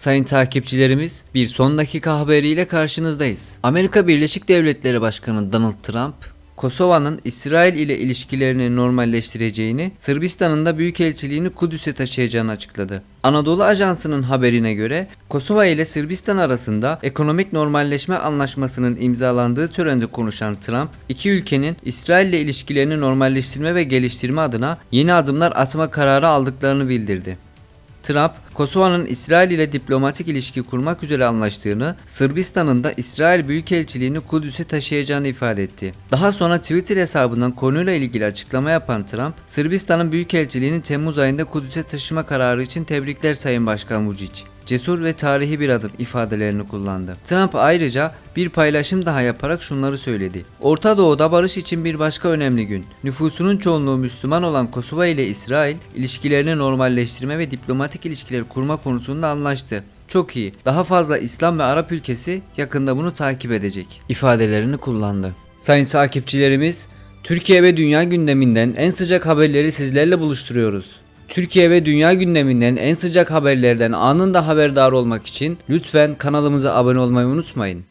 Sayın takipçilerimiz bir son dakika haberiyle karşınızdayız. Amerika Birleşik Devletleri Başkanı Donald Trump Kosova'nın İsrail ile ilişkilerini normalleştireceğini, Sırbistan'ın da büyükelçiliğini Kudüs'e taşıyacağını açıkladı. Anadolu Ajansı'nın haberine göre Kosova ile Sırbistan arasında ekonomik normalleşme anlaşmasının imzalandığı törende konuşan Trump, iki ülkenin İsrail ile ilişkilerini normalleştirme ve geliştirme adına yeni adımlar atma kararı aldıklarını bildirdi. Trump, Kosova'nın İsrail ile diplomatik ilişki kurmak üzere anlaştığını, Sırbistan'ın da İsrail Büyükelçiliğini Kudüs'e taşıyacağını ifade etti. Daha sonra Twitter hesabından konuyla ilgili açıklama yapan Trump, Sırbistan'ın Büyükelçiliğini Temmuz ayında Kudüs'e taşıma kararı için tebrikler Sayın Başkan Vučić. Cesur ve tarihi bir adım ifadelerini kullandı. Trump ayrıca bir paylaşım daha yaparak şunları söyledi. Orta Doğu'da barış için bir başka önemli gün. Nüfusunun çoğunluğu Müslüman olan Kosova ile İsrail ilişkilerini normalleştirme ve diplomatik ilişkiler kurma konusunda anlaştı. Çok iyi. Daha fazla İslam ve Arap ülkesi yakında bunu takip edecek. ifadelerini kullandı. Sayın takipçilerimiz, Türkiye ve dünya gündeminden en sıcak haberleri sizlerle buluşturuyoruz. Türkiye ve dünya gündeminden en sıcak haberlerden anında haberdar olmak için lütfen kanalımıza abone olmayı unutmayın.